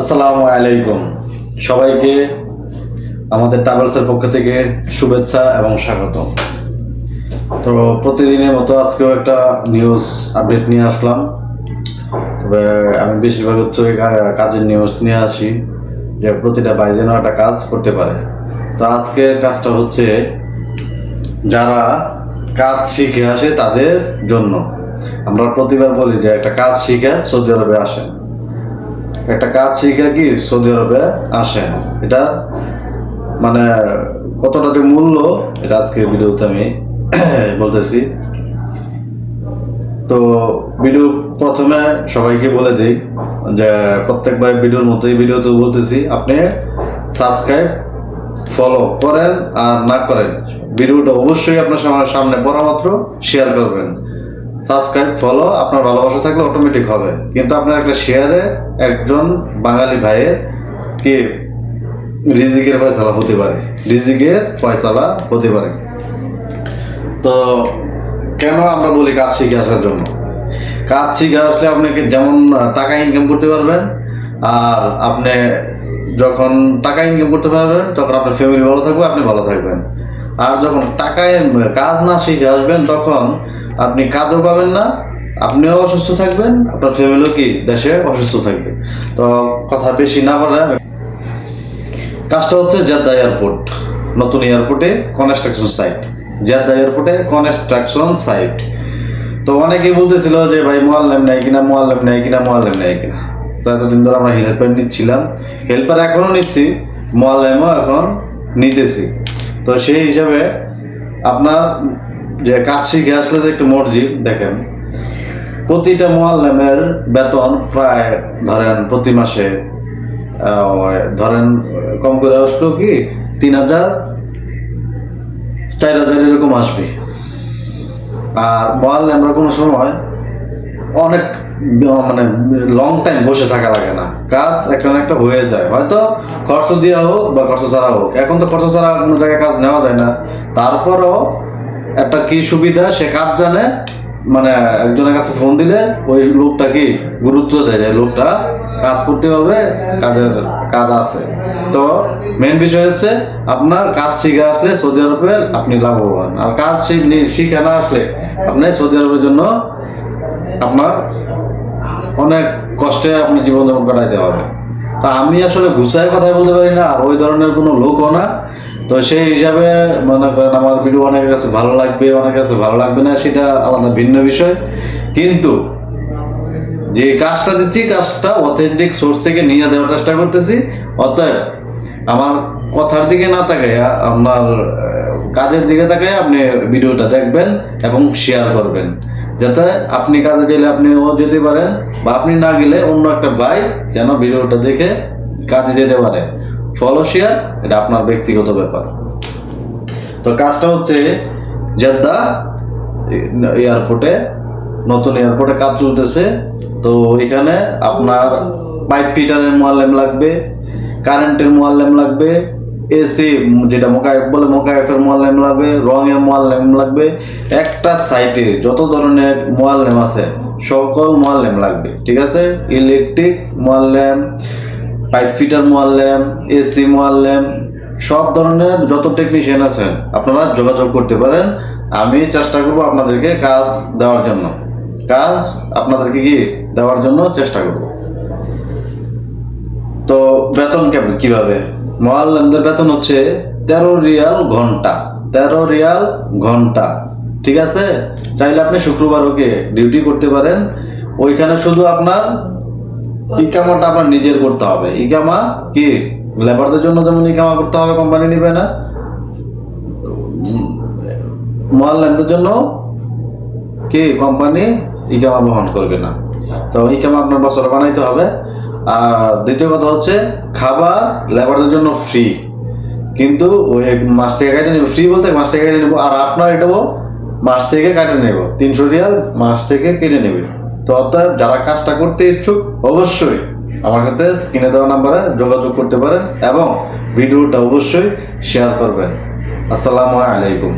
আসসালামু আলাইকুম। সবাইকে আমাদের ট্রাভেলসের পক্ষ থেকে শুভেচ্ছা এবং স্বাগত। তো প্রতিদিনের মতো আজকেও একটা নিউজ আপডেট নিয়ে আসলাম। তবে আমি বেশিরভাগ হচ্ছে কাজের নিউজ নিয়ে আসি, যে প্রতিটা ভাই যেন একটা কাজ করতে পারে। তো আজকের কাজটা হচ্ছে যারা কাজ শিখে আসে তাদের জন্য। আমরা প্রতিবার বলি যে একটা কাজ শিখে সৌদি আরবে আসেন। একটা কাজ শিখে কি সৌদি আরবে আসেন? এটা মানে কতটা যে মূল্য, এটা আজকে ভিডিওতে আমি বলতেছি। তো ভিডিও প্রথমে সবাইকে বলে দিই যে প্রত্যেকবার ভিডিওর মতোই ভিডিওতে বলতেছি, আপনি সাবস্ক্রাইব ফলো করেন আর না করেন, ভিডিওটা অবশ্যই আপনার সামনে পড়া মাত্র শেয়ার করবেন। সাবস্ক্রাইব ফলো আপনার ভালোবাসা থাকলে অটোমেটিক হবে। কিন্তু আপনার একটা শেয়ারে একজন বাঙালি ভাইয়ের কি রিজিকের ফয়সালা হতে পারে। রিজিকের ফয়সালা হতে পারে। তো কেন আমরা বলি কাজ শিখে আসার জন্য? কাজ শিখে আসলে আপনি যেমন টাকা ইনকাম করতে পারবেন, আর আপনি যখন টাকা ইনকাম করতে পারবেন, তখন আপনার ফ্যামিলি ভালো থাকবে, আপনি ভালো থাকবেন। আর যখন টাকায় কাজ না শিখে আসবেন, তখন আপনি কাজও পাবেন না, আপনিও অসুস্থ থাকবেন, আপনার ফ্যামিলিও কি দেশে অসুস্থ থাকবে? তো কথা বেশি না বলে কাজটা হচ্ছে জেদ্দা এয়ারপোর্ট, নতুন এয়ারপোর্টে কনস্ট্রাকশন সাইট জেদ্দা এয়ারপোর্টে কনস্ট্রাকশন সাইট তো অনেকেই বলতেছিল যে, ভাই, মোয়াল্লেম নেই কিনা, মোয়াল্লেম নেই কিনা, মোয়াল্লেম নেই কিনা? তো এতদিন ধরে আমরা হেল্পার নিচ্ছিলাম। হেল্পার এখনও নিচ্ছি, মোয়াল্লেমও এখন নিতেছি। তো সেই হিসাবে আপনার যে কাজ শিখে আসলে যে একটু মর্জি দেখেন। প্রতিটা মোয়াল্লেমের বেতন প্রায় ধরেন প্রতি মাসে ধরেন কম করে আসলো কি, তিন হাজার, চার হাজার এরকম আসবে। আর মোয়াল আমরা কোনো সময় অনেক মানে লং টাইম বসে থাকা লাগে না। কাজ একটা একটা হয়ে যায়। হয়তো খরচ দেওয়া হোক বা খরচ ছাড়া হোক। এখন তো খরচ ছাড়া কোনো জায়গায় কাজ নেওয়া যায় না। তারপরও একটা কি সুবিধা? সে কাজ জানে মানে একজনের কাছে ফোন দিলে ওই লোকটা কি গুরুত্ব দেয় যে, লোকটা কাজ করতে হবে কাজের কাজ আছে। তো মেন বিষয় হচ্ছে, আপনার কাজ শিখে আসলে সৌদি আরবে আপনি লাভবান। আর কাজ শিখে না আসলে আপনি সৌদি আরবের জন্য আপনার অনেক কষ্টে আপনি জীবনযাপন কাটাইতে হবে তা আমি আসলে গুছায় কথা বলতে পারি না, আর ওই ধরনের কোনো লোকও না। তো সেই হিসাবে মনে করেন আমার ভিডিও অনেকের কাছে ভালো লাগবে, অনেকের কাছে ভালো লাগবে না, সেটা আলাদা ভিন্ন বিষয়। কিন্তু যে কাজটা দিচ্ছি, কাজটা অথেন্টিক সোর্স থেকে নিয়ে দেওয়ার চেষ্টা করতেছি। অতএব আমার কথার দিকে না তাকাইয়া, আপনার কাজের দিকে তাকাই আপনি ভিডিওটা দেখবেন এবং শেয়ার করবেন। যাতে আপনি কাজে গেলে আপনিও যেতে পারেন, বা আপনি না গেলে অন্য একটা ভাই যেন ভিডিওটা দেখে কাজে যেতে পারে। ফলো শেয়ার এটা আপনার ব্যক্তিগত ব্যাপার। তো কাজটা হচ্ছে জেদ্দা এয়ারপোর্টে নতুন এয়ারপোর্টে কাজ চলতেছে। তো এখানে আপনার পাইপ ফিটারের মোয়াল্লেম লাগবে কারেন্টের মোয়াল্লেম লাগবে এসি যেটা মোকায়েফ বলে মোকায়েফের মোয়াল্লেম লাগবে, রঙের মোয়াল্লেম লাগবে। একটা সাইটে যত ধরনের মোয়াল্লেম আছে, সকল মোয়াল্লেম লাগবে, ঠিক আছে? ইলেকট্রিক মোয়াল্লেম পাইপ ফিটার মোয়াল্লেম, এসি মোয়াল্লেম, সব ধরনের যত টেকনিশিয়ান আছেন আপনারা যোগাযোগ করতে পারেন। আমি চেষ্টা করব আপনাদেরকে কাজ দেওয়ার জন্য। কাজ আপনাদেরকে কি দেওয়ার জন্য চেষ্টা করব। তো বেতন কেমন কীভাবে? মোয়াল্লামদের বেতন হচ্ছে তেরো রিয়াল ঘণ্টা। তেরো রিয়াল ঘণ্টা। ঠিক আছে? চাইলে আপনি শুক্রবার ওকে ডিউটি করতে পারেন। ওইখানে শুধু আপনার ইকামাটা আপনার নিজের করতে হবে। ইকামা কি? লেবারদের জন্য যেমন ইকামা করতে হবে কোম্পানি নিবে না। মোয়াল্লামদের জন্য কি? কোম্পানি ইকামা বহন করবে না। তো ইকামা আপনার বছর বানাইতে হবে। আর দ্বিতীয় কথা হচ্ছে, খাবার লেবারদের জন্য ফ্রি কিন্তু ওই মাস থেকে ফ্রি বলতে মাস থেকে নেব। আর আপনার এটাও মাস থেকে কেটে নেব। তিনশো রিয়াল মাস থেকে কেটে নেবে। তো অতএব যারা কাজটা করতে ইচ্ছুক, অবশ্যই আমার সাথে স্ক্রিনে দেওয়া নাম্বারে যোগাযোগ করতে পারেন এবং ভিডিওটা অবশ্যই শেয়ার করবেন। আসসালামু আলাইকুম।